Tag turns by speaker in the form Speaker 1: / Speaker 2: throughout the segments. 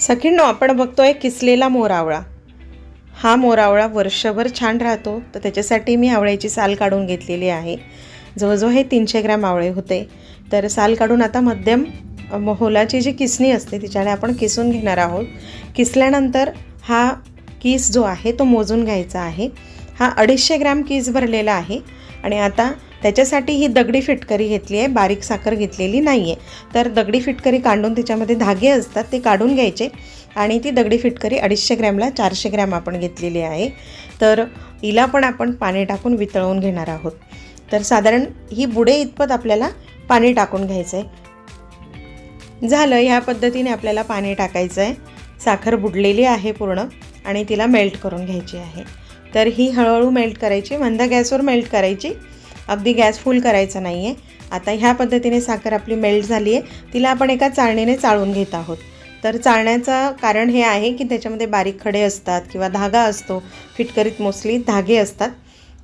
Speaker 1: सखींनो आपण बघतोय किसलेला मोरावळा. हा मोरावळा वर्षभर छान राहतो तर त्याच्यासाठी मी आवळ्याची साल काढून घेतलेली आहे. जवळजवळ हे तीनशे ग्रॅम आवळे होते. तर साल काढून आता मध्यम मोहोलाची जी किसणी असते तिच्याने आपण किसून घेणार आहोत. किसल्यानंतर हा किस जो आहे तो मोजून घ्यायचा आहे. हा अडीचशे ग्रॅम किस भरलेला आहे. आणि आता त्याच्यासाठी ही दगडी फिटकरी घेतली आहे बारीक साखर घेतलेली नाही आहे तर दगडी फिटकरी काढून त्याच्यामध्ये धागे असतात ते काढून घ्यायचे. आणि ती दगडी फिटकरी अडीचशे ग्रॅमला चारशे ग्रॅम आपण घेतलेली आहे. तर हिला पण आपण पाणी टाकून वितळवून घेणार आहोत. तर साधारण ही बुडे इतपत आपल्याला पाणी टाकून घ्यायचं आहे झालं ह्या पद्धतीने आपल्याला पाणी टाकायचं आहे साखर बुडलेली आहे पूर्ण आणि तिला मेल्ट करून घ्यायची आहे. तर ही हळूहळू मेल्ट करायची मंद गॅसवर मेल्ट करायची. अगदी गॅस फुल करायचा नाही आहे आता ह्या पद्धतीने साखर आपली मेल्ट झाली आहे तिला आपण एका चाळणीने चाळून घेत आहोत. तर चाळण्याचं कारण हे आहे की त्याच्यामध्ये बारीक खडे असतात किंवा धागा असतो. फिटकरीत मोस्टली धागे असतात.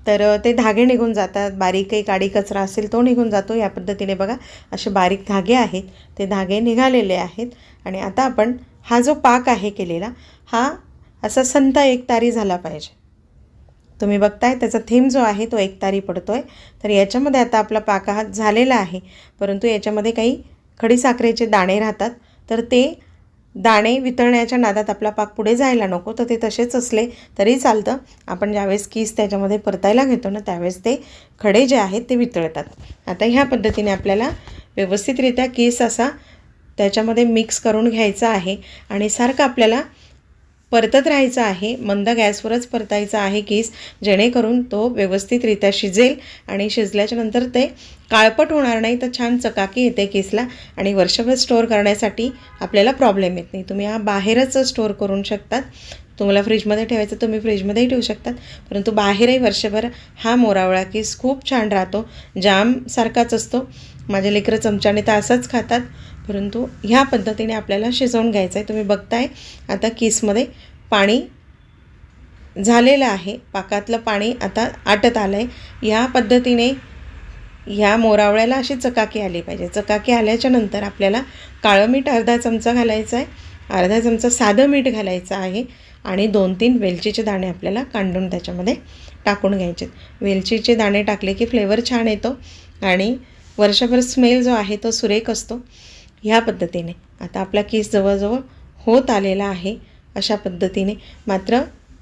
Speaker 1: तर ते धागे निघून जातात. बारीक काही काडी कचरा असेल तो निघून जातो. या पद्धतीने बघा असे बारीक धागे आहेत. ते धागे निघालेले आहेत. आणि आता आपण हा जो पाक आहे केलेला हा असा संत एकतारी झाला पाहिजे. तुम्ही बघताय त्याचा थीम जो आहे तो एकतारी पडतो आहे तर याच्यामध्ये आता आपला पाक हा झालेला आहे. परंतु याच्यामध्ये काही खडीसाखरेचे दाणे राहतात. तर ते दाणे वितळण्याच्या नादात आपला पाक पुढे जायला नको. तर ते तसेच असले तरी चालतं. आपण ज्यावेळेस कीस त्याच्यामध्ये परतायला घेतो ना त्यावेळेस ते खडे जे आहेत ते वितळतात. आता ह्या पद्धतीने आपल्याला व्यवस्थितरित्या कीस असा त्याच्यामध्ये मिक्स करून घ्यायचा आहे. आणि सारखं आपल्याला परतत राहायचं आहे मंद गॅसवरच परतायचा आहे कीस जेणेकरून तो व्यवस्थितरित्या शिजेल आणि शिजल्याच्यानंतर ते काळपट होणार नाही तर छान चकाकी येते केसला आणि वर्षभर स्टोअर करण्यासाठी आपल्याला प्रॉब्लेम येत नाही. तुम्ही हा बाहेरच स्टोअर करून शकतात. तुम्हाला फ्रीजमध्ये ठेवायचं तुम्ही फ्रीजमध्येही ठेवू शकतात. परंतु बाहेरही वर्षभर हा मोरावळा केस खूप छान राहतो. जामसारखाच असतो. माझे लेकरं चमच्याने तर असंच खातात. परंतु ह्या पद्धतीने आपल्याला शिजवून घ्यायचं आहे तुम्ही बघताय आता केसमध्ये पाणी झालेलं आहे. पाकातलं पाणी आता आटत आलं आहे ह्या पद्धतीने ह्या मोरावळ्याला अशी चकाकी आली पाहिजे. चकाकी आल्याच्यानंतर आपल्याला काळं मीठ अर्धा चमचा घालायचा आहे. अर्धा चमचा साधं मीठ घालायचं आहे आणि दोन तीन वेलचीचे दाणे आपल्याला कांडून त्याच्यामध्ये टाकून घ्यायचे वेलचीचे दाणे टाकले की फ्लेवर छान येतो आणि वर्षभर स्मेल जो आहे तो सुरेख असतो. ह्या पद्धतीने. आता आपला केस जवळजवळ होत आलेला आहे अशा पद्धतीने. मात्र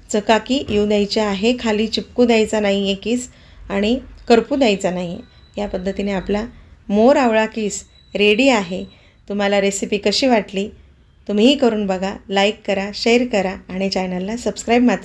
Speaker 1: चकाकी येऊ द्यायची आहे खाली चिपकू द्यायचा नाही आहे केस आणि करपू द्यायचा नाही आहे या पद्धतीने आपला मोर आवळा किस रेडी आहे. तुम्हाला रेसिपी कशी वाटली? तुम्हीही करून बघा लाईक करा शेअर करा आणि चॅनलला सबस्क्राईब मात्र